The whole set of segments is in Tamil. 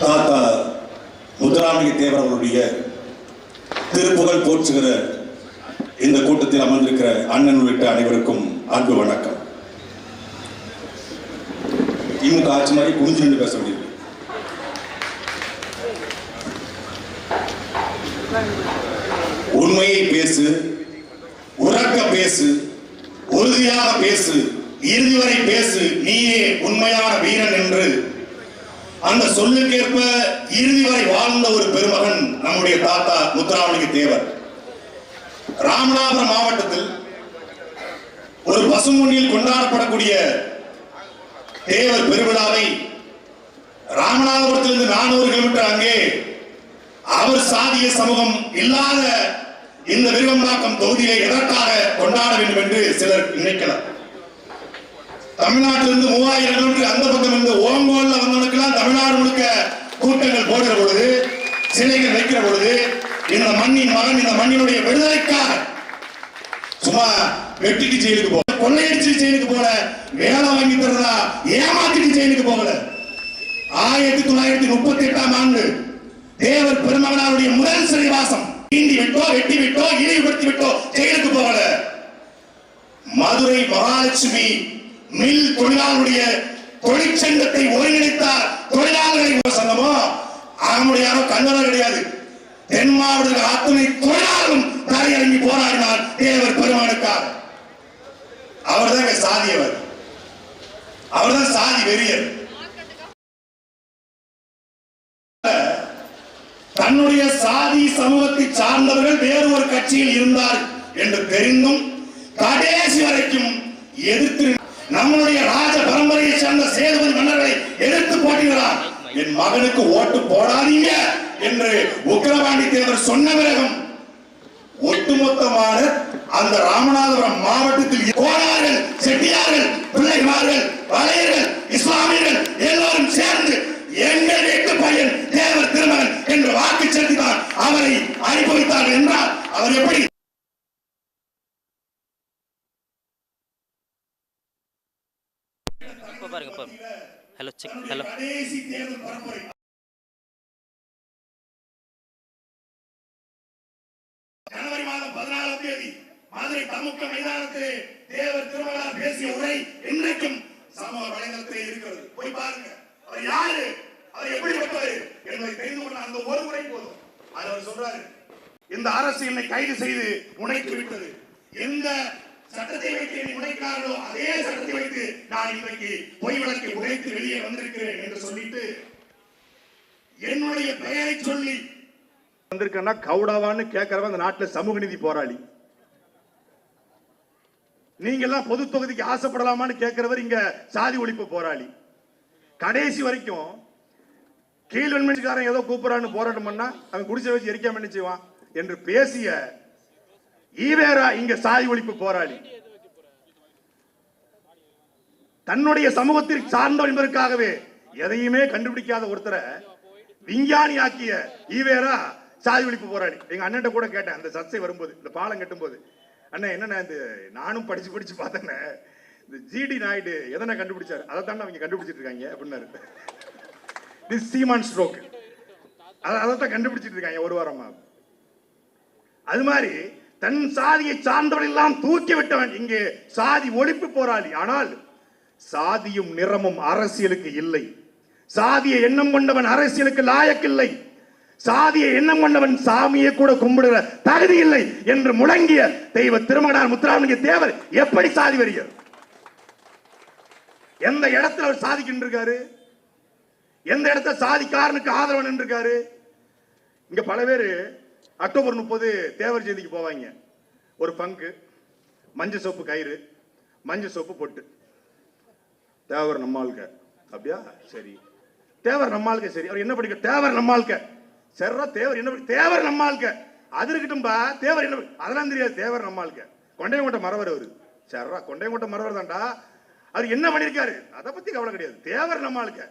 தாத்தா முத்துராமலிங்க தேவர் அவருடைய திருப்புகழ் போற்றுகிற இந்த கூட்டத்தில் அமர்ந்திருக்கிற அண்ணன் உள்ளிட்ட அனைவருக்கும் அன்பு வணக்கம். திமுக ஆட்சி மாதிரி குனிஞ்சு நின்று பேச முடியும் உண்மையை பேசு உறக்க பேசு உறுதியாக பேசு இறுதி வரை பேசு நீயே உண்மையான வீரன் என்று அந்த சொல்லுக்கேற்ப இறுதி வரை வாழ்ந்த ஒரு பெருமகன் நம்முடைய தாத்தா முத்துராமலிங்க தேவர். ராமநாதபுரம் மாவட்டத்தில் ஒரு பசுமொழியில் கொண்டாடப்படக்கூடிய தேவர் பெருவிழாவை ராமநாதபுரத்திலிருந்து நானூறு கிலோமீட்டர் அங்கே அவர் சாதிய சமூகம் இல்லாத இந்த விருகம்பாக்கம் தொகுதியை எதற்காக கொண்டாட வேண்டும் என்று சிலர் நினைக்கலாம். தமிழ்நாட்டிலிருந்து மூவாயிரம் கிலோமீட்டர் அந்த பக்கம் இருந்து ஓங்கோல்ல வந்தவனுக்கெல்லாம் தமிழ்நாடு முழுக்க கூட்டங்கள் போடுற பொழுது சிலைகள் வைக்கிற பொழுது இந்த மண்ணின் மகன் இந்த மண்ணினுடைய விடுதலைக்கார் சும்மா வெட்டிட்டு ஜெயிலுக்கு போல கொள்ளையடிச்சு ஜெயிலுக்கு போல வேலை வாங்கி தரதா ஏமாத்திட்டு ஜெயிலுக்கு போகல. ஆயிரத்தி தொள்ளாயிரத்தி முப்பத்தி எட்டாம் ஆண்டு தேவர் பெருமகனாருடைய முதல் சிறைவாசம் தீண்டி விட்டோ வெட்டி விட்டோ இழிவுபடுத்தி விட்டோ ஜெயிலுக்கு போகல. மதுரை மகாலட்சுமி மில் தொழிலாளருடைய தொழிற்சங்கத்தை ஒருங்கிணைத்தார். தொழிலாளர்களை சங்கமோ? அவனுடைய யாரோ கண்ணனர் கிடையாது. தென் மாவட்ட அத்துணை தொழிலாளரும் தரையிறங்கி போராடினார் தேவர் பெருமானுக்காக. அவர்தான் சாதியவர். அவர்தான் சாதி வெறியர். தன்னுடைய சாதி சமூகத்தை சார்ந்தவர்கள் வேறு ஒரு கட்சியில் இருந்தார் என்று தெரிந்தும் கடைசி வரைக்கும் எதிர்த்து நம்முடைய ராஜ பரம்பரையை சேர்ந்த சேதுபதி மன்னர்களை எதிர்த்து போட்டிகிறார் என் மகனுக்கு ஓட்டு போடாதீங்க என்று உக்கிரபாண்டி தேவர் சொன்ன பிறகும் ஒட்டுமொத்தமான அந்த ராமநாதபுரம் மாவட்டத்தில் கோடார்கள் செட்டியார்கள் பிள்ளைமார்கள் வளையர்கள் இஸ்லாமியர்கள் எல்லோரும் சேர்ந்து எங்கள் வீட்டு பையன் தேவர் திருமகன் என்று வாக்கு செலுத்தினார் அவரை அனுபவித்தார்கள் என்றால் அவர் எப்படி இப்போ பாருங்க இப்போ. ஹலோ செக் ஹலோ ஜனவரி மாதம் பதினாலாம் தேதி மதுரை தமுக்க மைதானத்திலே தேவர் திருமகனார் பேசிய உரை இன்றைக்கும் சமூக வலைதளத்திலே இருக்கிறது. போய் பாருங்க. அவர் யாரு? அவர் எப்படிப்பட்டவர் என்பதை தெரிந்து கொண்ட அந்த ஒரு முறை போதும். அவர் சொல்றாரு இந்த அரசு என்னை கைது செய்து உடைத்து விட்டது. எந்த சட்டத்தை வைத்து என்னை உடைக்கிறார்களோ அதே சட்டத்தை வைத்து நான் இன்றைக்கு பொய் வழக்கை உடைத்து வெளியே வந்திருக்கிறேன் என்று சொல்லிட்டு என்னுடைய பெயரை சொல்லி வந்திருக்கேன்னா கவுடாவான்னு கேட்கறவன் அந்த நாட்டில் சமூக நீதி போராளி. நீங்கெல்லாம் பொது தொகுதிக்கு ஆசைப்படலாமான்னு கேட்கிறவர் இங்க சாதி ஒழிப்பு போராளி. கடைசி வரைக்கும் கீழ்வன்மணிக்காரன் ஏதோ கூப்பிடறான்னு போராட்டம் பண்ணா அவன் குடிசை வச்சு எரிக்காம என்ன செய்வான்? என்று பேசிய ஈவேரா இங்க சாதி ஒழிப்பு போராளி. தன்னுடைய சமூகத்திற்கு சார்ந்த என்பதற்காகவே எதையுமே கண்டுபிடிக்காத ஒருத்தரை விஞ்ஞானி ஆக்கிய ஈவேரா சாதி ஒழிப்பு போராளி. எங்க அண்ணன் கூட கேட்டேன் அந்த சர்ச்சை வரும்போது இந்த பாலம் கட்டும்போது. அண்ணன் என்னண்ணா இந்த நானும் படிச்சு படிச்சு பார்த்தேன்னே இந்த ஜிடி நாயுடு எதனை கண்டுபிடிச்சாரு? அதை தானே அவங்க கண்டுபிடிச்சிட்டு இருக்காங்க அப்படின்னாரு. திஸ் சீமான் ஸ்ட்ரோக் அதை அதைத்தான் கண்டுபிடிச்சிட்டு இருக்காங்க ஒரு வாரமா. அது மாதிரி தன் சாதியை சார்ந்தவன் எல்லாம் தூக்கி விட்டவன் இங்கே சாதி ஒழிப்பு போராளி. ஆனால் சாதியும் நிறமும் அரசியலுக்கு இல்லை. சாதிய எண்ணம் கொண்டவன் அரசியலுக்கு லாயக்கில்லை. சாதிய எண்ணம் கொண்டவன் சாமியை கூட கும்பிடுற தகுதி இல்லை என்று முழங்கிய தெய்வ திருமகனார் முத்துராமலிங்க தேவர் எப்படி சாதி வருகிறார் எந்த இடத்துல அவர் சாதிக்கிட்டு இருக்காரு எந்த இடத்துல சாதிக்காரனுக்கு ஆதரவு நின்று இருக்காரு இங்க பல பேர் அக்டோபர் முப்பது தேவர் ஜெயந்திக்கு போவாங்க. ஒரு பங்கு. மஞ்சள் சோப்பு கயிறு. மஞ்சள் சோப்பு பொட்டு. தேவர் நம்மாளுக்க அப்படியா? சரி. தேவர் நம்மாளுக்க சரி. அவர் என்ன படிக்க? தேவர் நம்மாளுக்க சரிடா தேவர் என்ன தேவர் நம்மாளுக்க அது இருக்கட்டும்பா தேவர் என்ன அதெல்லாம் தெரியாது. தேவர் நம்மாளுக்க கொண்டையங்கோட்டை மரவர் அவரு. சரிடா கொண்டையங்கோட்டை மரவர் தான்டா. அவர் என்ன பண்ணியிருக்காரு அதை பத்தி கவலை கிடையாது. தேவர் நம்மாளுக்க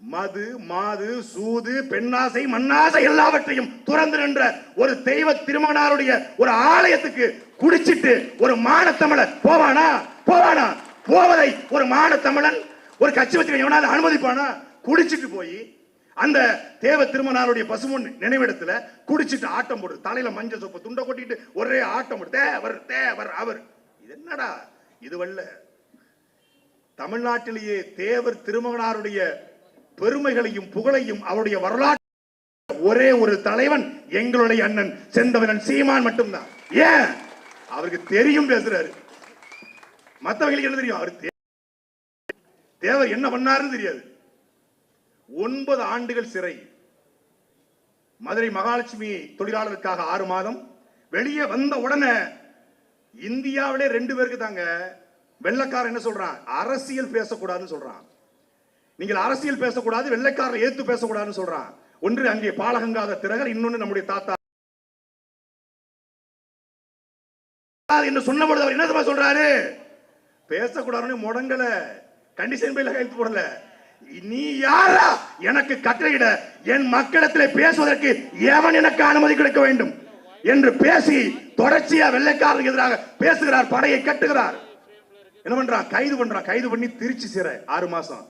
மது மாது சூது பெண்ணாசை மண்ணாசை எல்லாவற்றையும் துறந்து நின்ற ஒரு தெய்வ திருமகனாருடைய ஒரு ஆலயத்துக்கு குடிச்சிட்டு ஒரு மானத்தமிழன் போவானா? போவானா? போவதை ஒரு மானத்தமிழன் ஒரு கட்சி வச்சு அனுமதிப்பானா? குடிச்சிட்டு போய் அந்த தேவ திருமணாருடைய பசுமொன் நினைவிடத்துல குடிச்சிட்டு ஆட்டம் போடுது தலையில மஞ்சள் சொப்ப துண்டை கொட்டிட்டு ஒரே ஆட்டம் போடு. தேவர் தேவர் அவர் இது என்னடா? இதுவல்ல தமிழ்நாட்டிலேயே தேவர் திருமகனாருடைய பெருமைகளையும் புகழையும் அவருடைய வரலாற்று ஒரே ஒரு தலைவன் எங்களுடைய அண்ணன் செந்தவனன் சீமான் மட்டும்தான். ஏன்? அவருக்கு தெரியும் பேசுறாரு. மத்தவங்களுக்கு என்ன தெரியும்? அவர் தேவர் என்ன பண்ணாருன்னு தெரியாது. ஒன்பது ஆண்டுகள் சிறை. மதுரை மகாலட்சுமி தொழிலாளருக்காக ஆறு மாதம். வெளியே வந்த உடனே இந்தியாவிலே ரெண்டு பேருக்கு தாங்க வெள்ளக்காரன் என்ன சொல்றான்? அரசியல் பேசக்கூடாதுன்னு சொல்றான். நீங்கள் அரசியல் பேசக்கூடாது வெள்ளைக்காரர் ஏத்து பேசக்கூடாதுன்னு சொல்றான். ஒன்று அங்கே பாலகங்காத திரகர் இன்னொன்னு நம்முடைய தாத்தா. என்று சொன்னபொழுது அவர் என்ன சொல்றாரு? பேசக்கூடாதுன்னு முடங்கல. கண்டிஷன் பையில கையெழுத்து போடல. நீ யாரா? எனக்கு கட்டளையிட என் மக்களிடத்தில் பேசுவதற்கு எவன் எனக்கு அனுமதி கொடுக்க வேண்டும்? என்று பேசி தொடர்ச்சியா வெள்ளைக்காரருக்கு எதிராக பேசுகிறார் படையை கட்டுகிறார். என்ன பண்றான் கைது பண்றான் கைது பண்ணி திருச்சி சிறை ஆறு மாசம்.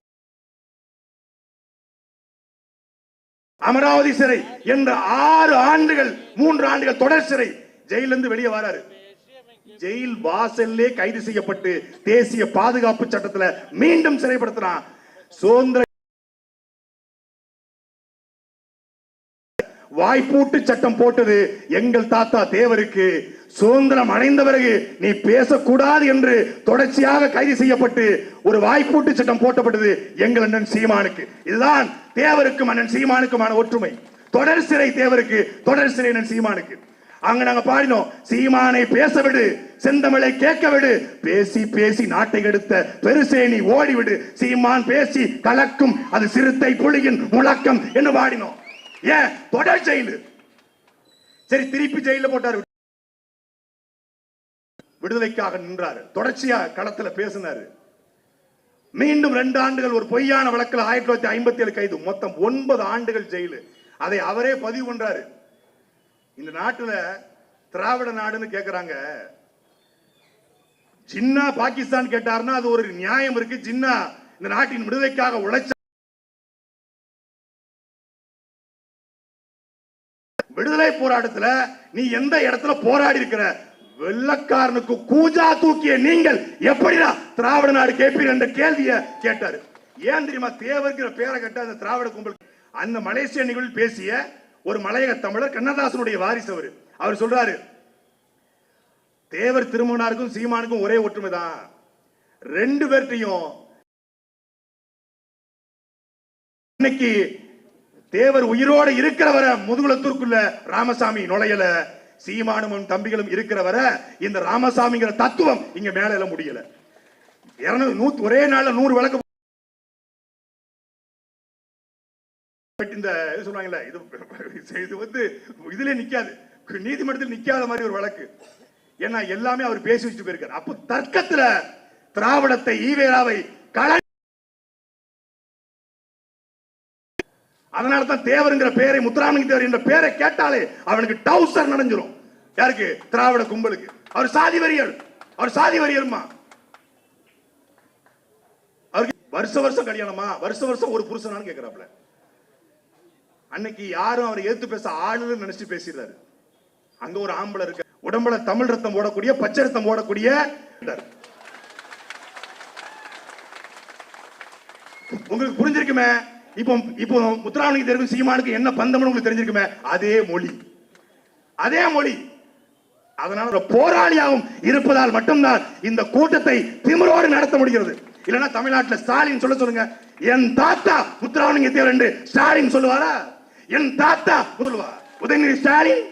அமராவதி சிறை என்ற ஆறு ஆண்டுகள் மூன்று ஆண்டுகள் தொடர் சிறை. ஜெயிலிருந்து வெளியே வராரு. ஜெயில் வாசல்லே கைது செய்யப்பட்டு தேசிய பாதுகாப்பு சட்டத்துல மீண்டும் சிறைப்படுத்தினான் சுதந்திர வாய்ப்பூட்டு சட்டம் போட்டது எங்கள் தாத்தா தேவருக்கு. சுதந்திரம் அடைந்த பிறகு நீ பேசக்கூடாது என்று தொடர்ச்சியாக கைது செய்யப்பட்டு ஒரு வாய்ப்பூட்டு சட்டம் போட்டப்பட்டது எங்கள் அண்ணன் சீமானுக்கு. இதுதான் தேவருக்கும் அண்ணன் சீமானுக்குமான ஒற்றுமை. தொடர் சிறை தேவருக்கு தொடர் சிறை அண்ணன் சீமானுக்கு. அங்க நாங்க பாடினோம் சீமானை பேச விடு செந்தமிழை கேட்க விடு பேசி பேசி நாட்டை எடுத்த பெருசேனி ஓடிவிடு சீமான் பேசி கலக்கும் அது சிறுத்தை புலியின் முழக்கம் என்று பாடினோம். ஏன்? தொடர் ஜெயிலு. சரி திருப்பி ஜெயில போட்டார். விடுதலைக்காக நின்றாரு. தொடர்ச்சியா களத்துல பேசினாரு. மீண்டும் ரெண்டு ஆண்டுகள் ஒரு பொய்யான வழக்கில் ஆயிரத்தி தொள்ளாயிரத்தி ஐம்பத்தி ஏழு கைது. மொத்தம் ஒன்பது ஆண்டுகள் ஜெயிலு. அதை அவரே பதிவு பண்றாரு. இந்த நாட்டுல திராவிட நாடுன்னு கேக்குறாங்க. ஜின்னா பாகிஸ்தான் கேட்டாருன்னா அது ஒரு நியாயம் இருக்கு. ஜின்னா இந்த நாட்டின் விடுதலைக்காக உழைச்ச விடுதலை போராட்டத்துல நீ எந்த இடத்துல போராடி இருக்கிற? வெள்ளக்காரனுக்கு கூஜா தூக்கிய நீங்கள் எப்படிடா திராவிட நாடு கேட்பீர் என்ற கேள்விய கேட்டாரு. ஏன் தெரியுமா? தேவர்கிற பேரை கேட்ட அந்த திராவிட கும்பல் அந்த மலேசிய நிகழ்வில் பேசிய ஒரு மலையக தமிழர் கண்ணதாசனுடைய வாரிசு அவர். அவர் சொல்றாரு தேவர் திருமணாருக்கும் சீமானுக்கும் ஒரே ஒற்றுமை தான் ரெண்டு பேர்ட்டையும் இன்னைக்கு தேவர் உயிரோட இருக்கிறவரை முதுகுலத்திற்குள்ள ராமசாமி நுழையல. சீமானும் தம்பிகளும் தம்பிகளும் இருக்கிறவரை இந்த ராமசாமிங்கிற தத்துவம் இங்க மேல எல்லாம் முடியல. இருநூறு நூத்து ஒரே நாள்ல நூறு வழக்கு இந்த இது சொல்றாங்கல்ல இது இது வந்து இதுல நிக்காது. நீதிமன்றத்தில் நிக்காத மாதிரி ஒரு வழக்கு ஏன்னா எல்லாமே அவர் பேசி வச்சு போயிருக்காரு. அப்போ தர்க்கத்துல திராவிடத்தை ஈவேராவை கள அதனால தான் தேவருங்கிற பெயரை முத்துராமலிங்க தேவர் என்ற பேரை கேட்டாலே அவனுக்கு டவுசர் நனைஞ்சிரும். யாருக்கு? திராவிட கும்பலுக்கு. அவர் சாதி வரியர். அவர் சாதி வரியர்மா? அவருக்கு வருஷ வருஷம் கல்யாணமா? வருஷ வருஷம் ஒரு புருஷனான்னு கேக்குறாப்ல அன்னைக்கு யாரும் அவரை ஏத்து பேச ஆளுன்னு நினைச்சு பேசிடுறாரு. அங்க ஒரு ஆம்பளை இருக்கு உடம்புல தமிழ் ரத்தம் ஓடக்கூடிய பச்சை ரத்தம் ஓடக்கூடிய உங்களுக்கு புரிஞ்சிருக்குமே? இப்போ இப்போ முத்துராமலிங்க தேர்வு சீமானுக்கு என்ன பந்தம்னு உங்களுக்கு தெரிஞ்சிருக்குமே? அதே மொழி. அதே மொழி. அதனால ஒரு போராளியாகவும் இருப்பதால் மட்டும்தான் இந்த கூட்டத்தை திமிரோடு நடத்த முடிகிறது. இல்லைன்னா தமிழ்நாட்டில் ஸ்டாலின் சொல்ல சொல்லுங்க என் தாத்தா முத்துராமலிங்க தேவர் என்று ஸ்டாலின் சொல்லுவாரா? என் தாத்தா சொல்லுவா உதயநிதி ஸ்டாலின்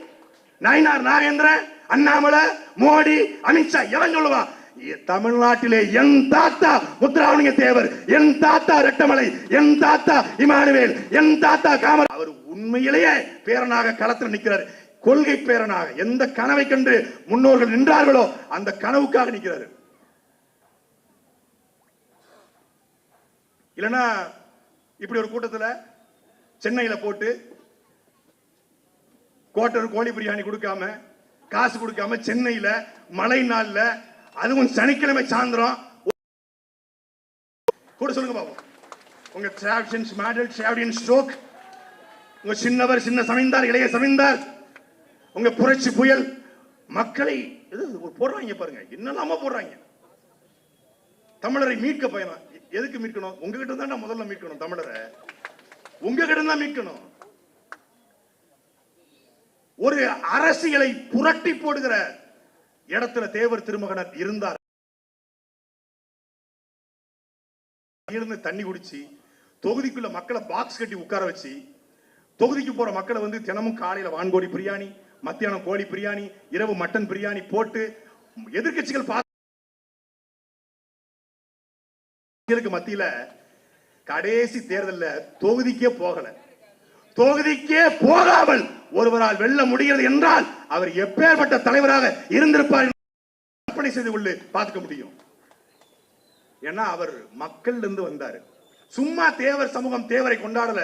நயினார் நாகேந்திரன் அண்ணாமலை மோடி அமித்ஷா எவன் சொல்லுவா? தமிழ்நாட்டிலே என் தாத்தா முத்துராமலிங்க தேவர் என் தாத்தா ரெட்டமலை என் தாத்தா இமானுவேல் என் தாத்தா காமர் அவர் உண்மையிலேயே பேரனாக களத்தில் நிற்கிறார். கொள்கை பேரனாக எந்த கனவை கண்டு முன்னோர்கள் நின்றார்களோ அந்த கனவுக்காக நிற்கிறாரு இல்லைன்னா இப்படி ஒரு கூட்டத்துல சென்னையில போட்டு கோட்டர் கோழி பிரியாணி கொடுக்காம காசு கொடுக்காம சென்னையில மழை நாள்ல அதுவும் சனிக்கிழமை சாயந்தரம் கூட சொல்லுங்க பாப்போம். உங்க டிராவடியன் மாடல் டிராவடியன் ஸ்ட்ரோக் உங்க சின்னவர் சின்ன சமைந்தார் இளைய சமைந்தார் உங்க புரட்சி புயல் மக்களை இது போடுறாங்க பாருங்க. என்னெல்லாம போடுறாங்க. தமிழரை மீட்க பயணம். எதுக்கு மீட்கணும்? உங்ககிட்ட தான் முதல்ல மீட்கணும் தமிழரை. உங்ககிட்ட தான் மீட்கணும். ஒரு அரசியலை புரட்டி போடுகிற இடத்துல தேவர் திருமகனர் இருந்தார். இருந்து தண்ணி குடிச்சு தொகுதிக்குள்ள மக்களை பாக்ஸ் கட்டி உட்கார வச்சு தொகுதிக்கு போற மக்களை வந்து தினமும் காலையில வான்கோடி பிரியாணி மத்தியானம் கோழி பிரியாணி இரவு மட்டன் பிரியாணி போட்டு எதிர்கட்சிகள் பார்த்து மத்தியில கடைசி தேர்தல்ல தொகுதிக்கே போகல. தொகுதிக்கே போகாமல் ஒருவரால் வெல்ல முடிகிறது என்றால் அவர் எப்பேற்பட்ட தலைவராக இருந்திருப்பார் என்று கற்பனை செய்து கொண்டு பார்த்துக்க முடியும். ஏன்னா அவர் மக்கள் இருந்து வந்தாரு. சும்மா தேவர் சமூகம் தேவரை கொண்டாடல.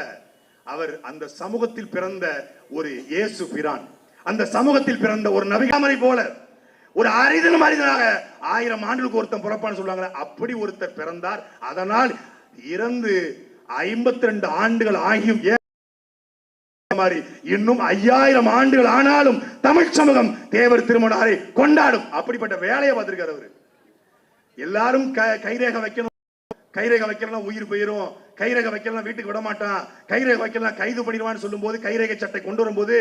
அவர் அந்த சமூகத்தில் பிறந்த ஒரு இயேசு பிரான். அந்த சமூகத்தில் பிறந்த ஒரு நபிகாமரை போல ஒரு அரிதனும் அரிதனாக ஆயிரம் ஆண்டுகளுக்கு ஒருத்தன் பிறப்பான்னு சொல்லுவாங்க அப்படி ஒருத்தர் பிறந்தார். அதனால் இறந்து ஐம்பத்தி ரெண்டு ஆண்டுகள் ஆகியும் ஏன் மாதிரி இன்னும் ஐயாயிரம் ஆண்டுகள் ஆனாலும் தமிழ் சமூகம் தேவர் திருமணாரை கொண்டாடும். அப்படிப்பட்ட வேலையை பார்த்திருக்காரு அவரு. எல்லாரும் கைரேக வைக்கணும். கைரேக வைக்கலாம் உயிர் போயிரும். கைரேக வைக்கலாம் வீட்டுக்கு விட மாட்டான் கைரேக வைக்கலாம் கைது பண்ணிடுவான்னு சொல்லும்போது கைரேக சட்டை கொண்டு வரும்போது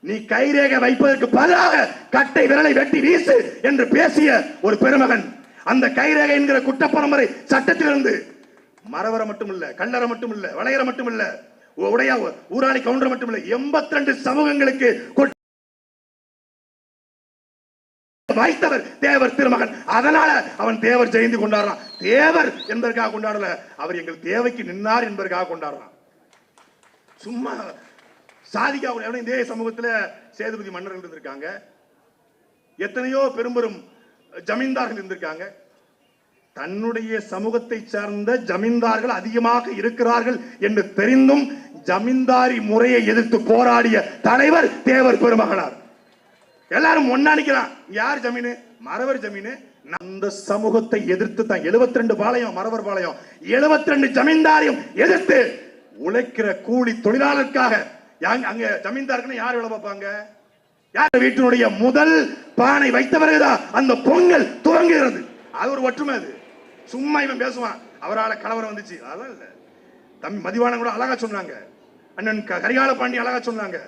நீ கைரேகை வைப்பதற்கு பதிலாக கட்டை விரலை வெட்டி வீசு என்று பேசிய ஒரு பெருமகன். அந்த கைரேகை என்கிற குட்ட பரம்பரை சட்டத்திலிருந்து மறவர மட்டும் இல்ல கல்லற மட்டும் இல்ல வளையற மட்டும் இல்ல உடைய ஊராளி கவுண்டர் மட்டும் இல்ல எண்பத்தி ரெண்டு சமூகங்களுக்கு கொட்- வாய்த்தவர் தேவர் திருமகன். அதனால அவன் தேவர் ஜெயந்தி கொண்டாடுறான். தேவர் என்பதற்காக கொண்டாடல அவர் எங்கள் தேவைக்கு நின்னார் என்பதற்காக கொண்டாடுறான். சும்மா சாதிக்கா எவ்வளோ இதே சமூகத்தில் சேதுபதி மன்னர்கள் இருந்திருக்காங்க. எத்தனையோ பெரும்பெரும் ஜமீன்தார்கள் இருந்திருக்காங்க. தன்னுடைய சமூகத்தை சார்ந்த ஜமீன்தார்கள் அதிகமாக இருக்கிறார்கள் என்று தெரிந்தும் ஜமீன்தாரி முறையை எதிர்த்து போராடிய தலைவர் தேவர் பெருமகனார். எல்லாரும் ஒன்னா நிக்கிறான். யார் ஜமீனு? மறவர் ஜமீனு. அந்த சமூகத்தை எதிர்த்து தான் 72 ரெண்டு பாளையம் மறவர் பாளையம். 72 ரெண்டு ஜமீன்தாரையும் எதிர்த்து உழைக்கிற கூலி தொழிலாளருக்காக அங்க ஜமீன்தாருக்குன்னு யார் வேலை பார்ப்பாங்க? யார்? வீட்டினுடைய முதல் பானை வைத்த பிறகுதான் அந்த பொங்கல் துவங்குகிறது அது ஒரு ஒற்றுமை அது. சும்மா இவன் பேசுவான். அவரால கலவரம் வந்துச்சு. அதெல்லாம் இல்ல. தம்பி மதிவானம் கூட அழகா சொன்னாங்க. அண்ணன் க- கரிகால பாண்டி அழகா சொன்னாங்க.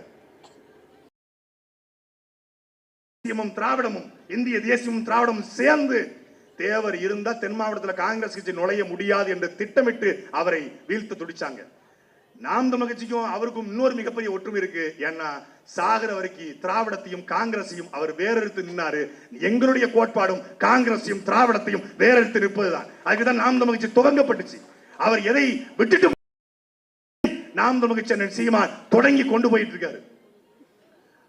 தேசியமும் திராவிடமும் இந்திய தேசியமும் திராவிடமும் சேர்ந்து தேவர் இருந்தா தென் மாவட்டத்துல காங்கிரஸ் கட்சி நுழைய முடியாது என்று திட்டமிட்டு அவரை வீழ்த்து துடிச்சாங்க. நாம் தமிழகச்சிக்கும் அவருக்கும் இன்னொரு மிகப்பெரிய ஒற்றுமை இருக்கு. ஏன்னா சாகர வரைக்கும் திராவிடத்தையும் காங்கிரஸையும் அவர் வேறெடுத்து நின்னாரு. எங்களுடைய கோட்பாடும் காங்கிரஸையும் திராவிடத்தையும் வேறெடுத்து நிற்பதுதான். அதுக்குதான் நாம் தமிழ் துவங்கப்பட்டுச்சு. அவர் எதை விட்டுட்டு நாம் தமிழ் கட்சி சீமான் தொடங்கி கொண்டு போயிட்டு இருக்காரு.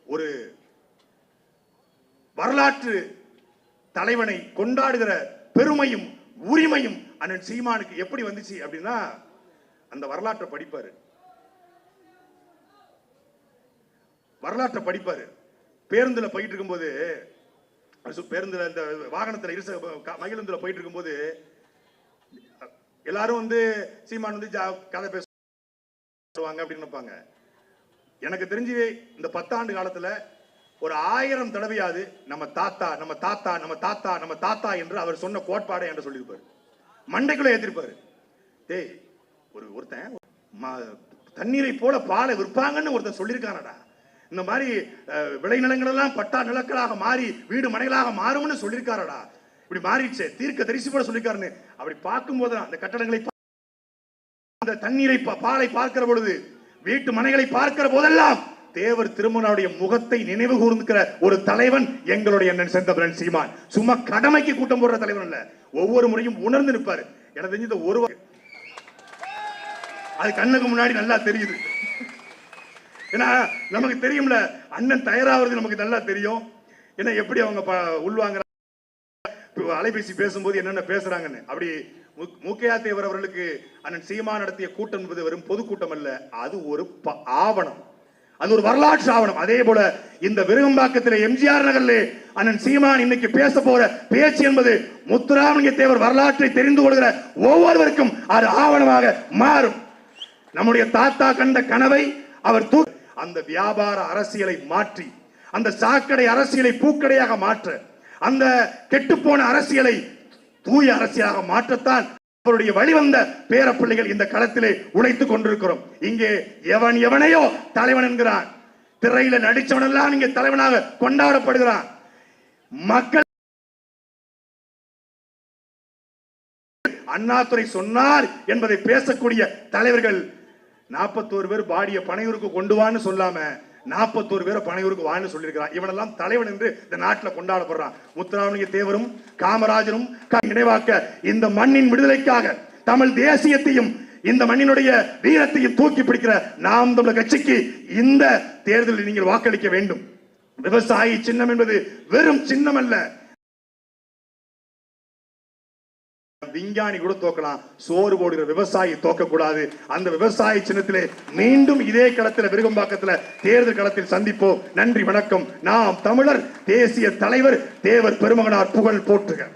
ஒரு வரலாற்று தலைவனை கொண்டாடுகிற பெருமையும் உரிமையும் அண்ணன் சீமானுக்கு எப்படி வந்துச்சு அப்படின்னா அந்த வரலாற்றை படிப்பாரு. வரலாற்றை படிப்பாரு. பேருந்துல போயிட்டு இருக்கும்போது பேருந்துல இந்த வாகனத்துல இருச க- மகிழுந்துல போயிட்டு இருக்கும்போது எல்லாரும் வந்து சீமான் வந்து ஜா- கதை பேசுவாங்க அப்படின்னு நினைப்பாங்க. எனக்கு தெரிஞ்சு இந்த பத்தாண்டு காலத்துல ஒரு ஆயிரம் தடவையாவது நம்ம தாத்தா நம்ம தாத்தா நம்ம தாத்தா நம்ம தாத்தா என்று அவர் சொன்ன கோட்பாடை என்று சொல்லியிருப்பாரு. மண்டைக்குள்ள ஏத்திருப்பாரு. டேய் ஒரு ஒருத்தன் தண்ணீரை போல பாலை விற்பாங்கன்னு ஒருத்தன் சொல்லியிருக்கானடா. இந்த மாதிரி விளைநிலங்கள் எல்லாம் பட்டா நிலக்களாக மாறி வீடு மனைகளாக மாறும்னு சொல்லியிருக்காரடா. இப்படி மாறிடுச்சு. தீர்க்க தரிசி போல சொல்லியிருக்காருன்னு. அப்படி பார்க்கும்போது அந்த கட்டடங்களை அந்த தண்ணீரை பா- பாலை பார்க்கிற பொழுது வீட்டு மனைகளை பார்க்கிற போதெல்லாம் தேவர் திருமணனுடைய முகத்தை நினைவு கூர்ந்துக்கிற ஒரு தலைவன் எங்களுடைய அண்ணன் செந்தபுரன் சீமான். சும்மா கடமைக்கு கூட்டம் போடுற தலைவன் இல்ல ஒவ்வொரு முறையும் உணர்ந்து நிற்பாரு எனக்கு தெரிஞ்ச ஒரு அது கண்ணுக்கு முன்னாடி நல்லா தெரியுது. ஏன்னா நமக்கு தெரியும்ல அண்ணன் தயாராகிறது நமக்கு நல்லா தெரியும். ஏன்னா எப்படி அவங்க ப- அலைபேசி பேசும்போது என்னென்ன பேசுறாங்கன்னு. அப்படி மு- மூக்கையா தேவர் அவர்களுக்கு அண்ணன் சீமா நடத்திய கூட்டம் என்பது வெறும் பொதுக்கூட்டம் அல்ல அது ஒரு ப- ஆவணம். அது ஒரு வரலாற்று ஆவணம். அதே போல இந்த விருகம்பாக்கத்தில் எம்ஜிஆர் நகர்ல அண்ணன் சீமான் இன்னைக்கு பேச போற பேச்சு என்பது முத்துராமலிங்க தேவர் வரலாற்றை தெரிந்து கொள்கிற ஒவ்வொருவருக்கும் அது ஆவணமாக மாறும். நம்முடைய தாத்தா கண்ட கனவை அவர் தூ அந்த வியாபார அரசியலை மாற்றி அந்த சாக்கடை அரசியலை பூக்கடையாக மாற்ற அந்த கெட்டுப்போன அரசியலை தூய அரசியலாக மாற்றத்தான் அவருடைய வழிவந்த பேரப்பிள்ளைகள் இந்த களத்திலே உழைத்துக் கொண்டிருக்கிறோம். இங்கே எவன் எவனையோ தலைவன் என்கிறான். திரையில நடிச்சவனெல்லாம் இங்கே தலைவனாக கொண்டாடப்படுகிறான். மக்கள் அண்ணாதுரை சொன்னார் என்பதை பேசக்கூடிய தலைவர்கள் நாற்பத்தோரு பேர் பாடிய பனையூருக்கு கொண்டு வான்னு சொல்லாம நாற்பத்தோரு பேரை பனையூருக்கு வான்னு சொல்லியிருக்கிறான். இவனெல்லாம் தலைவன் என்று இந்த நாட்டில் கொண்டாடப்படுறான். முத்துராமலிங்க தேவரும் காமராஜரும் க- நினைவாக்க இந்த மண்ணின் விடுதலைக்காக தமிழ் தேசியத்தையும் இந்த மண்ணினுடைய வீரத்தையும் தூக்கி பிடிக்கிற நாம் தமிழர் கட்சிக்கு இந்த தேர்தலில் நீங்கள் வாக்களிக்க வேண்டும். விவசாயி சின்னம் என்பது வெறும் சின்னம் அல்ல விஞ்ஞானி கூட தோக்கலாம். சோறு போடுகிற விவசாயி தோக்க கூடாது அந்த விவசாய சின்னத்திலே மீண்டும் இதே களத்தில் விருகம்பாக்கத்தில் தேர்தல் களத்தில் சந்திப்போம். நன்றி வணக்கம். நாம் தமிழர் தேசிய தலைவர் தேவர் பெருமகனார் புகழ் போற்றுக.